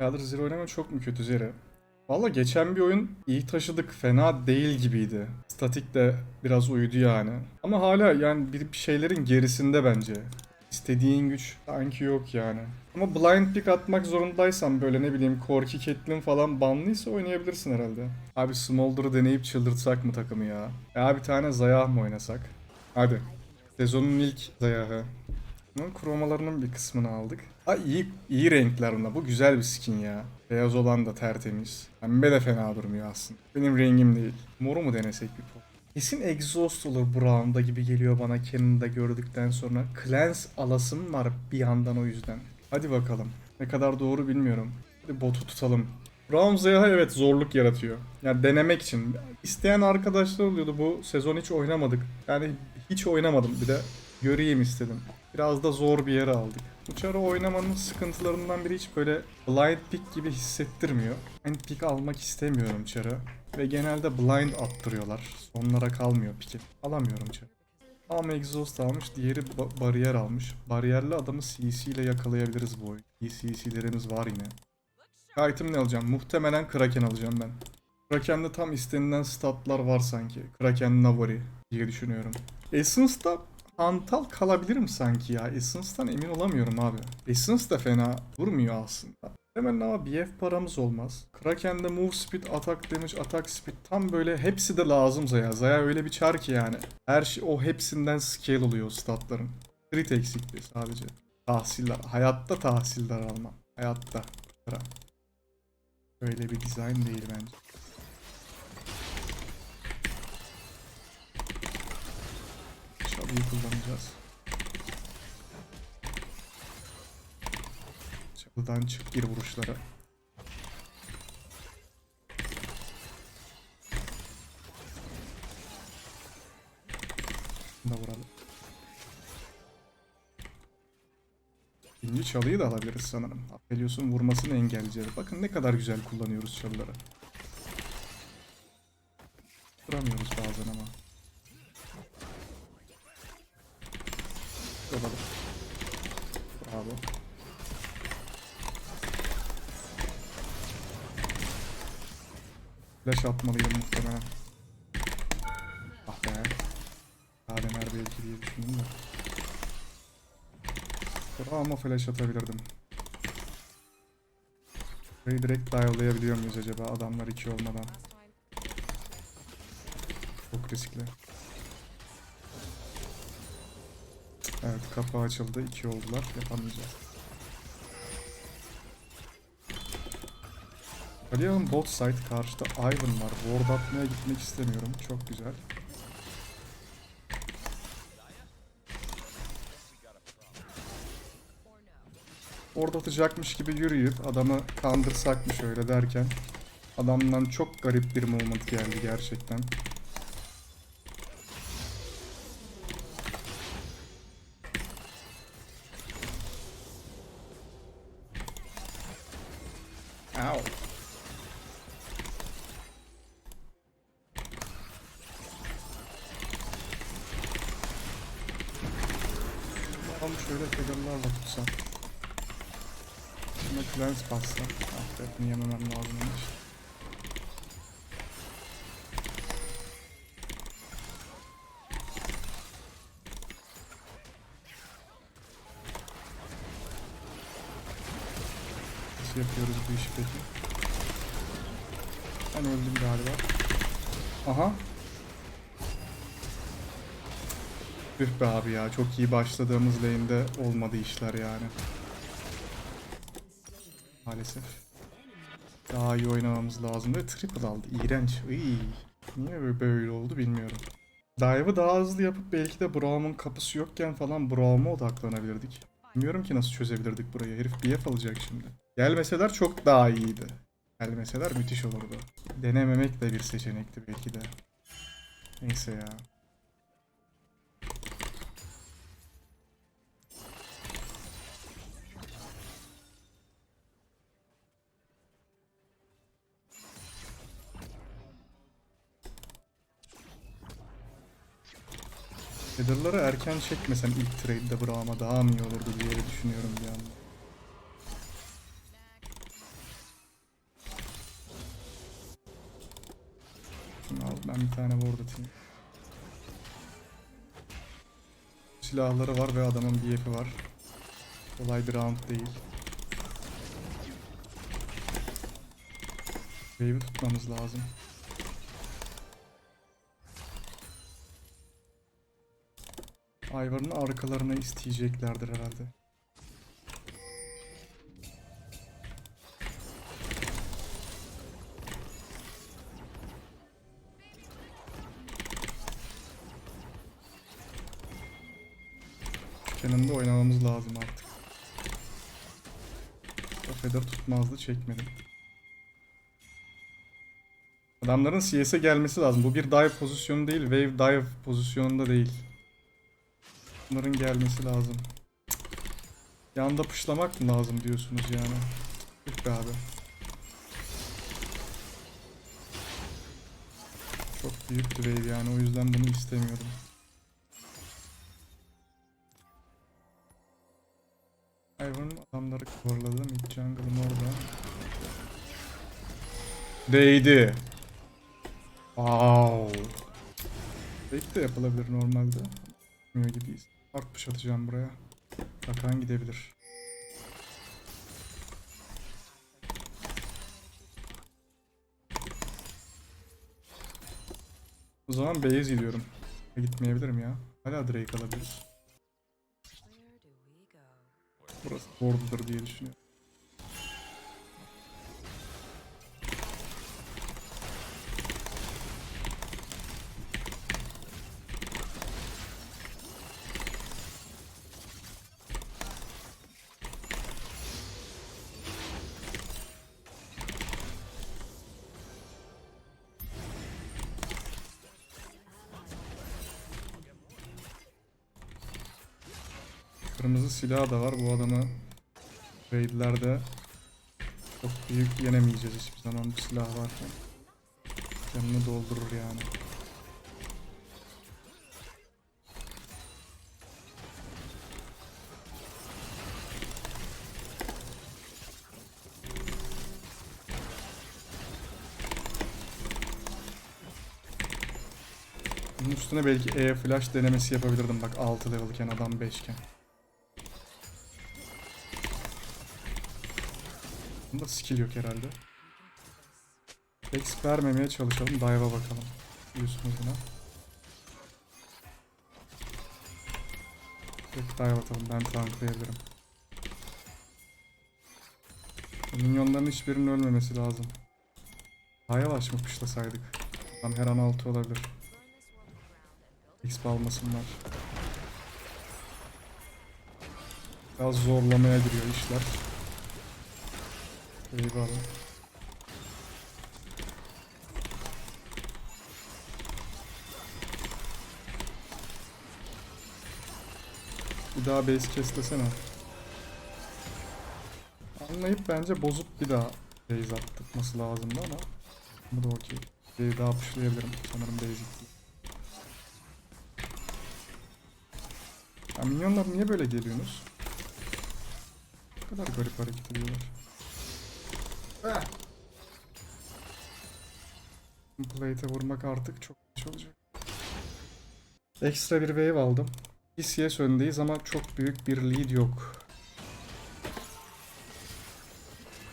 Bayağıdır Zero oynama çok mu kötü Zero? Valla geçen bir oyun iyi taşıdık. Fena değil gibiydi. Statik de biraz uyudu yani. Ama hala yani bir şeylerin gerisinde bence. İstediğin güç sanki yok yani. Ama blind pick atmak zorundaysan böyle ne bileyim Corki Caitlyn falan banlıysa oynayabilirsin herhalde. Abi Smolder'ı deneyip çıldırtsak mı takımı ya? Ya bir tane Zayah mı oynasak? Hadi. Sezonun ilk Zayah'ı. Bunun kromalarının bir kısmını aldık. Ha iyi, iyi renkler bunda. Bu güzel bir skin ya. Beyaz olan da tertemiz. Pembe de fena durmuyor aslında. Benim rengim değil. Moru mu denesek bir pop? Kesin exhaust olur bu gibi geliyor bana Cannon'da gördükten sonra. Cleanse alasım var bir yandan o yüzden. Hadi bakalım. Ne kadar doğru bilmiyorum. Hadi botu tutalım. Zayah'a evet zorluk yaratıyor. Yani denemek için. İsteyen arkadaşlar oluyordu. Bu sezon hiç oynamadık. Yani hiç oynamadım bir de göreyim istedim. Biraz da zor bir yere aldık. Bu çarı oynamanın sıkıntılarından biri hiç böyle blind pick gibi hissettirmiyor. Blind pick almak istemiyorum çarı. Ve genelde blind attırıyorlar. Sonlara kalmıyor pick'i. Alamıyorum çarı. Ama exhaust almış, diğeri ba- bariyer almış. Bariyerli adamı CC ile yakalayabiliriz bu oyun. İyi CC'lerimiz var yine. Item ne alacağım? Muhtemelen Kraken alacağım ben. Kraken'de tam istenilen statlar var sanki. Kraken Navari diye düşünüyorum. Essence'da Antal kalabilirim sanki ya. Essence'dan emin olamıyorum abi. Essence de fena vurmuyor aslında. Hemen ama BF paramız olmaz. Kraken'de move speed, attack damage, attack speed tam böyle hepsi de lazım Zaya. Zaya öyle bir çar ki yani. Her şey o hepsinden scale oluyor statların. Crit eksikliği sadece. Tahsiller. Hayatta tahsiller almam. Hayatta. Öyle bir dizayn değil bence. Çalıyı kullanacağız. Çalıdan çık gir vuruşlara. Bunu da vuralım. İkinci çalıyı da alabiliriz sanırım. Aphelios'un vurmasını engelleyeceğiz. Bakın ne kadar güzel kullanıyoruz çalıları. Duramıyoruz bazen ama. Bravo. Flash atmalıydım muhtemelen. Ah be. Daha dener belki diye düşündüm de. Ama flash atabilirdim. Burayı direkt dial'layabiliyor muyuz acaba adamlar 2 olmadan? Çok riskli. Evet kapı açıldı. 2 oldular. Yapamayacağız. Galio'nun bot side karşıda Ivan var. Ward atmaya gitmek istemiyorum. Çok güzel. Orada atacakmış gibi yürüyüp adamı kandırsak mı şöyle derken adamdan çok garip bir movement geldi gerçekten. Yapıyoruz bu işi peki? Ben öldüm galiba. Aha. Üf be abi ya çok iyi başladığımız lane'de olmadı işler yani. Maalesef. Daha iyi oynamamız lazım ve triple aldı. İğrenç. Iy. Niye böyle oldu bilmiyorum. Dive'ı daha hızlı yapıp belki de Braum'un kapısı yokken falan Braum'a odaklanabilirdik. Bilmiyorum ki nasıl çözebilirdik burayı. Herif BF alacak şimdi. Gelmeseler çok daha iyiydi. Gelmeseler müthiş olurdu. Denememek de bir seçenekti belki de. Neyse ya. Header'ları erken çekmesem ilk trade'de Braum'a daha mı iyi olurdu diye düşünüyorum bir anda. Şunu al ben bir tane ward atayım. Silahları var ve adamın BF'i var. Kolay bir round değil. Wave'i tutmamız lazım. Ayvar'ın arkalarına isteyeceklerdir herhalde. Kenan'da oynamamız lazım artık. Feder tutmazdı çekmedim. Adamların CS'e gelmesi lazım. Bu bir dive pozisyonu değil, wave dive pozisyonunda değil. Bunların gelmesi lazım. Yanda pışlamak mı lazım diyorsunuz yani? Tüh be abi. Çok büyük bir wave yani o yüzden bunu istemiyorum. Adamları coverladı. Mid jungle'ım orada. Değdi. Wow. Fake de yapılabilir normalde. Yapmıyor gibiyiz. Art push atacağım buraya. Bakan gidebilir. O zaman base gidiyorum. Gitmeyebilirim ya. Hala Drake alabiliriz. Burası bordudur diye düşünüyorum. Kırmızı silah da var. Bu adamı raidlerde çok büyük yenemeyeceğiz hiçbir zaman bu silah varken. Canını doldurur yani. Bunun üstüne belki E flash denemesi yapabilirdim bak 6 levelken adam 5 iken. Bunda skill yok herhalde. Exp vermemeye çalışalım. Dive'a bakalım. Diyorsunuz buna. Tek dive atalım. Ben tanklayabilirim. Minyonların hiçbirinin ölmemesi lazım. Daha yavaş mı pışlasaydık? Tam her an altı olabilir. Exp almasınlar. Biraz zorlamaya giriyor işler. Bir daha base keslesene. Anlayıp bence bozup bir daha base attıkması lazımdı ama bu da okey. Bir daha pushlayabilirim. Sanırım base gitti. Ya minyonlar niye böyle geliyorsunuz? Ne kadar garip hareket ediyorlar. Plate'e vurmak artık çok geç olacak. Ekstra bir wave aldım. ECS öndeyiz ama çok büyük bir lead yok.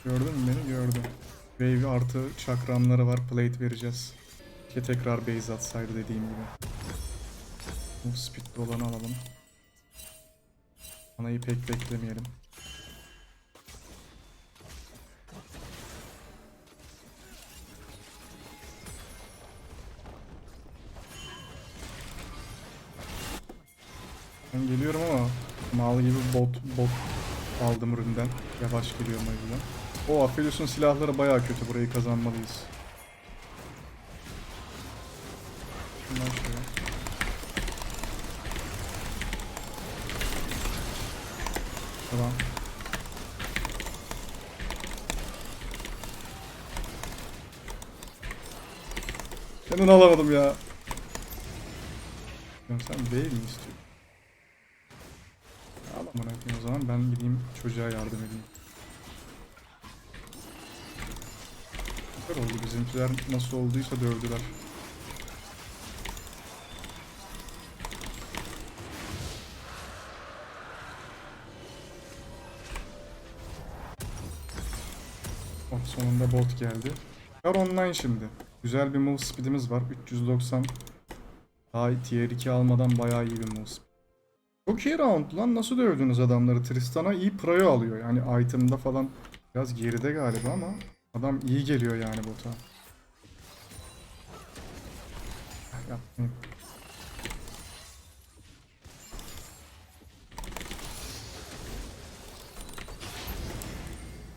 Gördün mü beni? Gördüm. Wave artı çakramları var. Plate vereceğiz. Ki tekrar base atsaydı dediğim gibi. Bu speed olanı alalım. Anayı pek beklemeyelim. Ben geliyorum ama mal gibi bot bot aldım üründen. Yavaş geliyorum o yüzden. O Aphelios'un silahları bayağı kötü. Burayı kazanmalıyız. Şundan şöyle. Tamam. Kendini alamadım. Ya sen değil mi istiyorsun? amına koyayım o zaman ben gideyim çocuğa yardım edeyim. Süper oldu bizimkiler nasıl olduysa dövdüler. Oh, sonunda bot geldi. Kar online şimdi. Güzel bir move speedimiz var. 390. Daha tier 2 almadan bayağı iyi bir move speed. Çok iyi round lan. Nasıl dövdünüz adamları? Tristan'a iyi prio alıyor. Yani item'da falan biraz geride galiba ama adam iyi geliyor yani bota. Yapmayayım.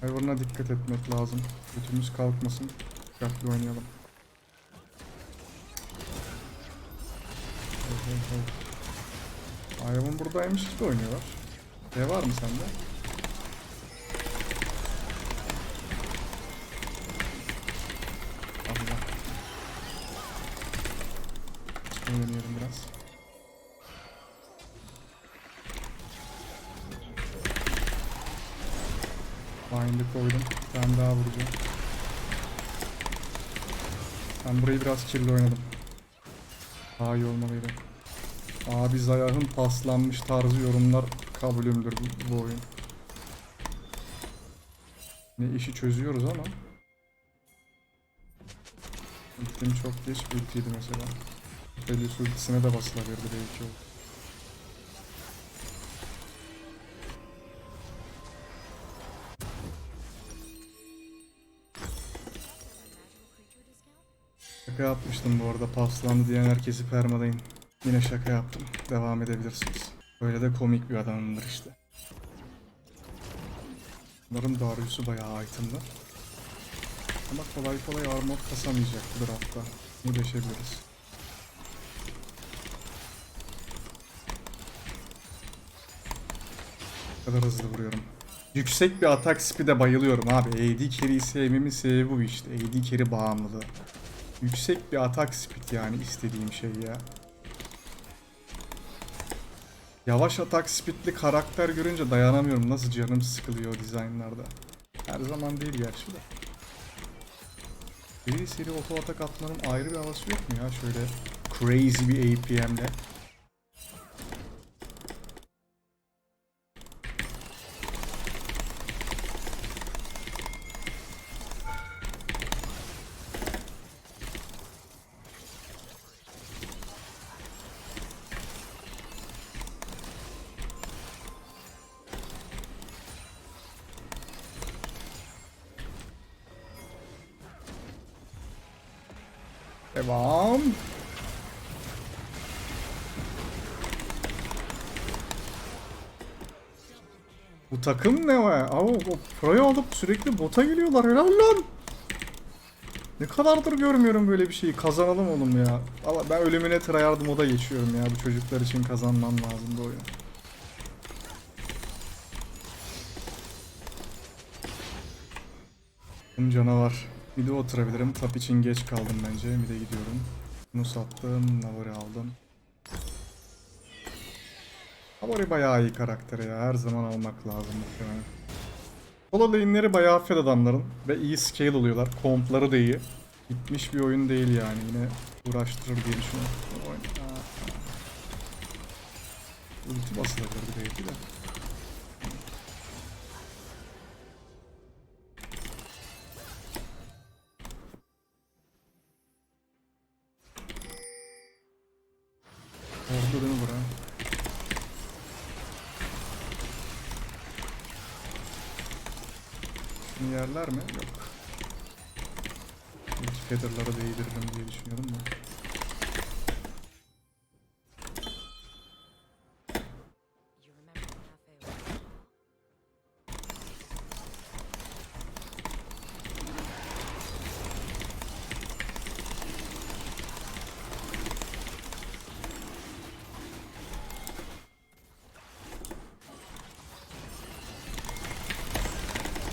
Hayvanına dikkat etmek lazım. Götümüz kalkmasın. Dikkatli oynayalım. Hey, hey, hey. Hayvan buradaymış gibi oynuyorlar. Ne var mı sende? Allah. Oynayalım biraz. Bind'i koydum. Tane daha vuracağım. Ben burayı biraz kirli oynadım. Daha iyi olmalıydı. Abi Zayah'ın paslanmış tarzı yorumlar kabulümdür bu, oyun. Ne işi çözüyoruz ama. Ultim çok geç ultiydi mesela. Felius ultisine de basılabilirdi belki o. Şaka yapmıştım bu arada paslandı diyen herkesi permadayım. Yine şaka yaptım. Devam edebilirsiniz. Böyle de komik bir adamımdır işte. Umarım Darius'u bayağı item'da. Ama kolay kolay armor kasamayacak bu draftta. Bunu deşebiliriz. Kadar hızlı vuruyorum. Yüksek bir atak speed'e bayılıyorum abi. AD carry'i sevmemin sebebi bu işte. AD carry bağımlılığı. Yüksek bir atak speed yani istediğim şey ya. Yavaş atak speedli karakter görünce dayanamıyorum. Nasıl canım sıkılıyor dizaynlarda. Her zaman değil gerçi de. Seri seri oto atak atmanın ayrı bir havası yok mu ya? Şöyle crazy bir APM'le. Bu takım ne var? Ama o pro'yu alıp sürekli bota geliyorlar. Helal lan. Ne kadardır görmüyorum böyle bir şeyi. Kazanalım oğlum ya. Valla ben ölümüne tryhard moda geçiyorum ya. Bu çocuklar için kazanmam lazım bu oyunu. Canavar. Mid'e oturabilirim. Tap için geç kaldım bence. Mid'e gidiyorum. Bunu sattım. Navar'ı aldım. Navar'ı bayağı iyi karakter ya. Her zaman almak lazım muhtemelen. Solo lane'leri bayağı fed adamların. Ve iyi scale oluyorlar. Kompları da iyi. Bitmiş bir oyun değil yani. Yine uğraştırır diye düşünüyorum. Ulti basılabilirdi belki de. Yerler mi? Yok. Hiç değdiririm diye düşünüyorum da.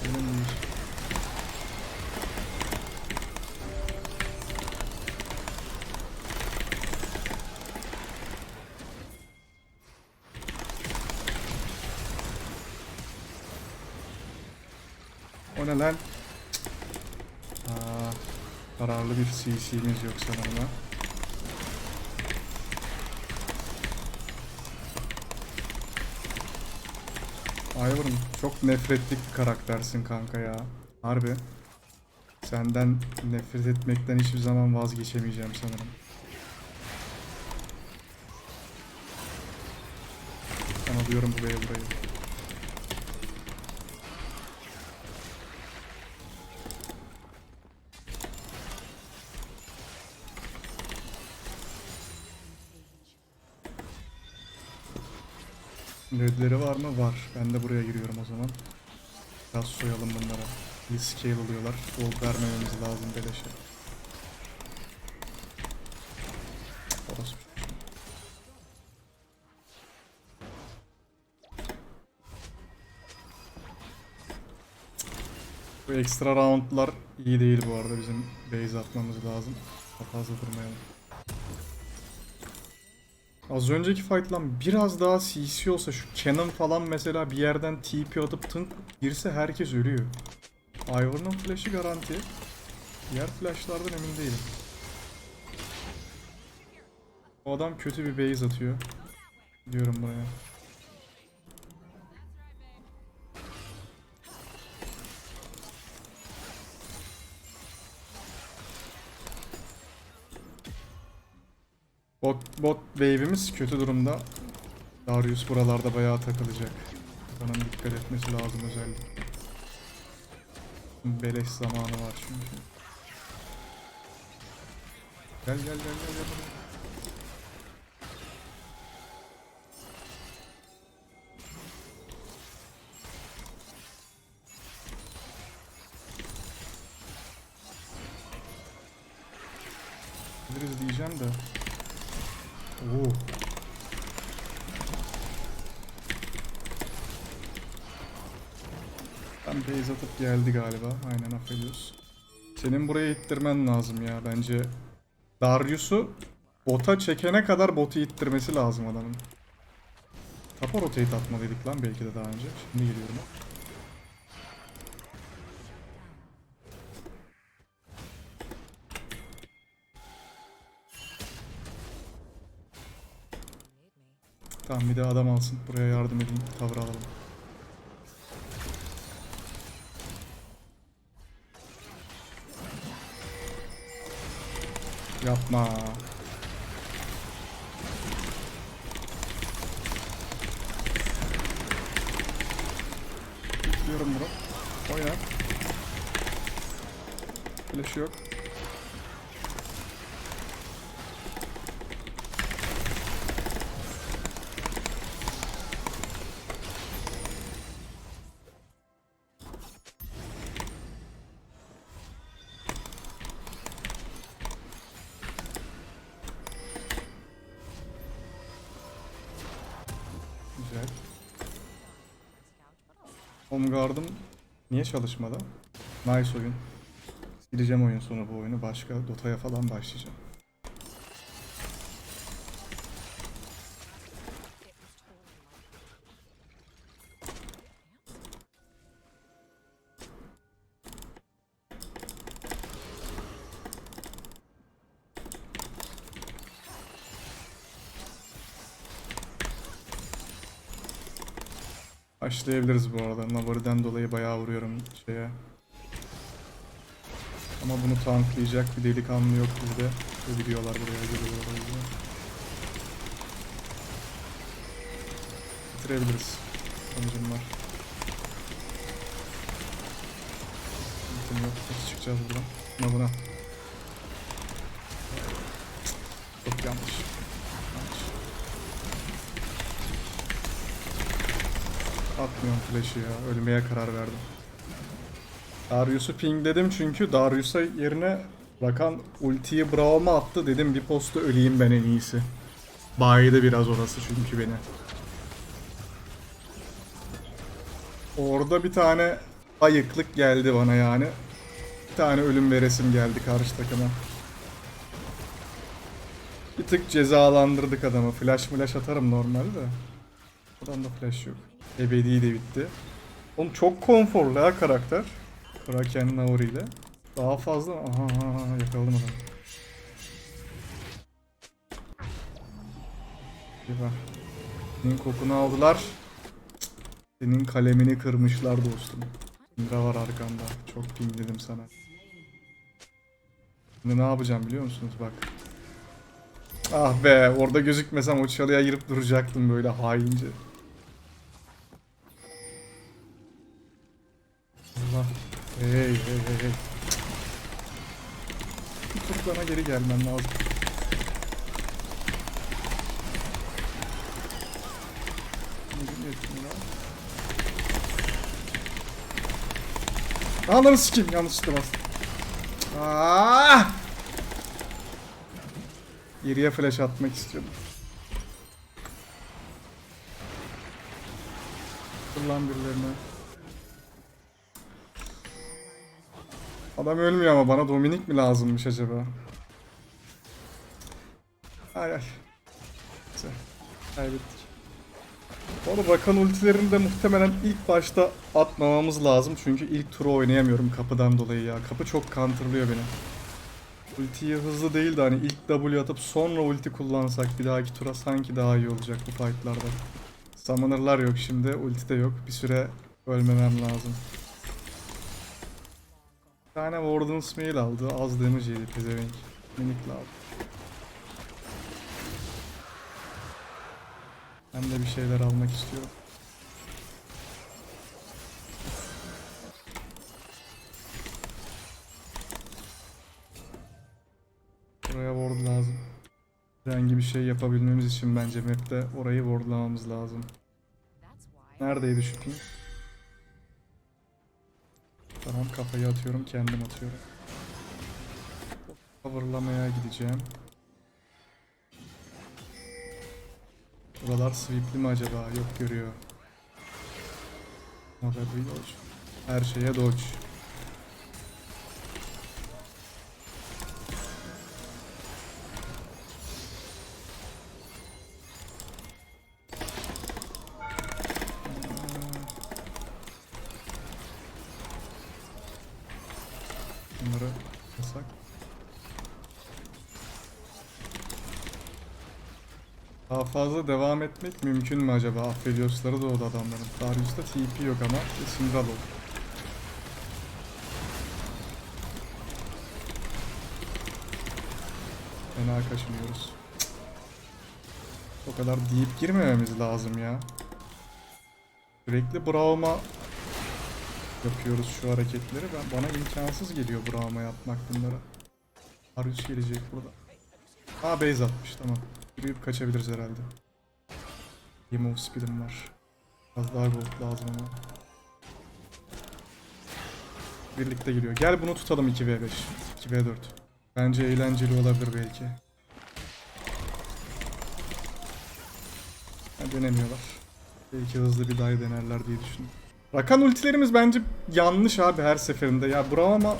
Benim O ne lan? Aa, kararlı bir CC'miz yok sanırım. Ivern çok nefretlik bir karaktersin kanka ya. Harbi. Senden nefret etmekten hiçbir zaman vazgeçemeyeceğim sanırım. Ben alıyorum bu burayı. Redleri var mı? Var. Ben de buraya giriyorum o zaman. Biraz soyalım bunlara. Bir scale oluyorlar. Gold vermememiz lazım beleşe. Orası. Bu ekstra roundlar iyi değil bu arada. Bizim base atmamız lazım. Daha fazla durmayalım. Az önceki fight'lan biraz daha CC olsa şu cannon falan mesela bir yerden TP atıp tınk girse herkes ölüyor. Ivor'un flash'ı garanti. Diğer flash'lardan emin değilim. O adam kötü bir base atıyor. Diyorum buraya. Bot, bot wave'imiz kötü durumda. Darius buralarda bayağı takılacak. Bana dikkat etmesi lazım özellikle. Beleş zamanı var çünkü. Gel gel gel gel gel. Ben base atıp geldi galiba. Aynen Aphelios. Senin buraya ittirmen lazım ya bence. Darius'u bota çekene kadar botu ittirmesi lazım adamın. Tapa rotate atmalıydık lan belki de daha önce. Şimdi geliyorum. Tamam bir de adam alsın. Buraya yardım edin. Tavır alalım. Yapma. Diyorum bro. Oyna. Flash yok. Home Guard'ım niye çalışmadı? Nice oyun. Sileceğim oyun sonu bu oyunu. Başka Dota'ya falan başlayacağım. Başlayabiliriz bu arada. Navari'den dolayı bayağı vuruyorum şeye. Ama bunu tanklayacak bir delikanlı yok bizde. Gidiyorlar buraya geliyorlar. Bitirebiliriz. Sonucum var. Ultim yok. Nasıl çıkacağız buradan? Buna. Çok. Yanlış. Atmıyorum flash'ı ya. Ölmeye karar verdim. Darius'u pingledim çünkü Darius'a yerine Rakan ultiyi Braum'a attı. Dedim bir posta öleyim ben en iyisi. Baydı biraz orası çünkü beni. Orada bir tane ayıklık geldi bana yani. Bir tane ölüm veresim geldi karşı takıma. Bir tık cezalandırdık adamı. Flash flash atarım normalde de. Adamda flash yok. Ebedi de bitti. Oğlum çok konforlu ha karakter. Kraken Naori ile. Daha fazla... Aha, aha, yakaladım adamı. Bak. Senin kokunu aldılar. Senin kalemini kırmışlar dostum. Indra var arkanda. Çok ping dedim sana. Şimdi ne yapacağım biliyor musunuz bak. Ah be orada gözükmesem o çalıya girip duracaktım böyle haince. Allah. Hey hey hey hey. Bana geri gelmen lazım. Ananı sikeyim yanlışlıkla bastım. Aaaa! Geriye flash atmak istiyordum. Kullan birilerine. Adam ölmüyor ama bana Dominik mi lazımmış acaba? Ay ay. Kaybettik. Arada Rakan ultilerini de muhtemelen ilk başta atmamamız lazım. Çünkü ilk turu oynayamıyorum kapıdan dolayı ya. Kapı çok counterlıyor beni. Ultiyi hızlı değil de hani ilk W atıp sonra ulti kullansak bir dahaki tura sanki daha iyi olacak bu fightlarda. Summoner'lar yok şimdi, ulti de yok. Bir süre ölmemem lazım. Tane Warden's Mail aldı, az damage yedi pezevenk. Minikle aldı. Ben de bir şeyler almak istiyorum. Buraya ward lazım. Herhangi bir şey yapabilmemiz için bence map'te orayı wardlamamız lazım. Neredeydi şu ping? Tamam kafayı atıyorum kendim atıyorum. Coverlamaya gideceğim. Buralar sweepli mi acaba? Yok görüyor. Bir dodge. Her şeye dodge. Etmek mümkün mü acaba? Aphelios'ları da oldu adamların. Darius'ta TP yok ama Syndral oldu. Fena kaşınıyoruz. O kadar deyip girmememiz lazım ya. Sürekli Braum'a yapıyoruz şu hareketleri. Ben bana imkansız geliyor Braum'a yapmak bunları. Darius gelecek burada. Aa base atmış tamam. Yürüyüp kaçabiliriz herhalde. İyi move speed'im var. Biraz daha gold lazım ama. Birlikte geliyor. Gel bunu tutalım 2v5. 2v4. Bence eğlenceli olabilir belki. Ha, denemiyorlar. Belki hızlı bir dive denerler diye düşündüm. Rakan ultilerimiz bence yanlış abi her seferinde. Ya bravo ama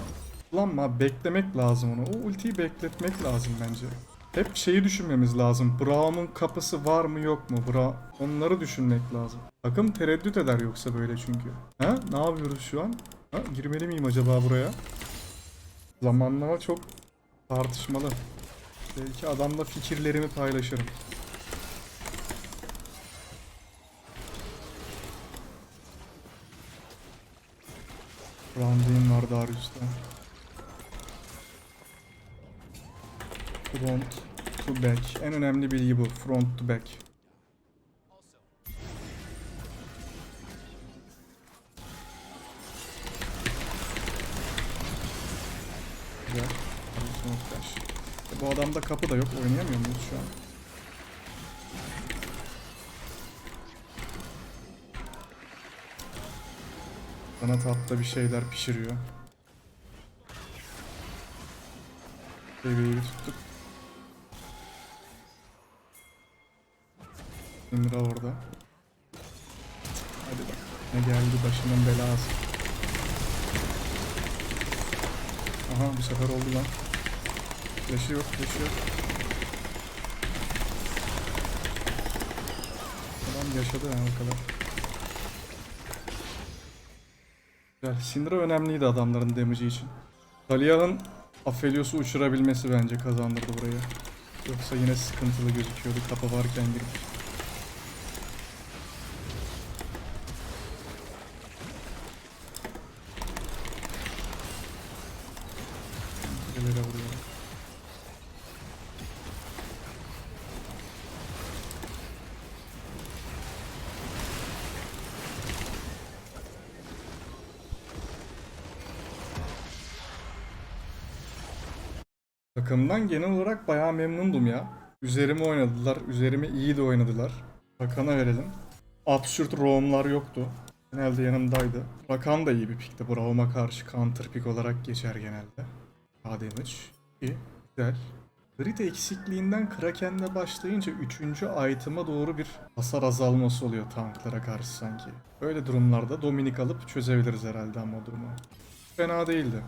kullanma beklemek lazım onu. O ultiyi bekletmek lazım bence. Hep şeyi düşünmemiz lazım. Braum'un kapısı var mı yok mu? Bra onları düşünmek lazım. Takım tereddüt eder yoksa böyle çünkü. Ha? Ne yapıyoruz şu an? Ha? Girmeli miyim acaba buraya? Zamanlama çok tartışmalı. Belki adamla fikirlerimi paylaşırım. Roundin var Darius'ta. Front to back. En önemli bilgi bu. Front to back. Güzel. Bu adamda kapı da yok. Oynayamıyor muyuz şu an? Bana tatlı bir şeyler pişiriyor. Seviyeyi tuttuk. Emre orada. Hadi bak. Ne geldi başımın belası. Aha bu sefer oldu lan. Flash'ı yok, flash'ı yok. Adam yaşadı yani o kadar. Güzel. Syndra önemliydi adamların damage'i için. Taliya'nın Aphelios'u uçurabilmesi bence kazandırdı burayı. Yoksa yine sıkıntılı gözüküyordu kapı varken girip. Takımdan genel olarak bayağı memnundum ya. Üzerime oynadılar. Üzerime iyi de oynadılar. Rakan'a verelim. Absürt roamlar yoktu. Genelde yanımdaydı. Rakan da iyi bir pikti. Bu roam'a karşı counter pick olarak geçer genelde. Daha damage. İyi. Güzel. Grid eksikliğinden Kraken'le başlayınca 3. item'a doğru bir hasar azalması oluyor tanklara karşı sanki. Öyle durumlarda Dominik alıp çözebiliriz herhalde ama durumu. Fena değildi.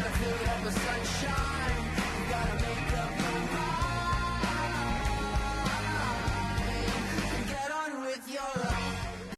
brotherhood of the sunshine.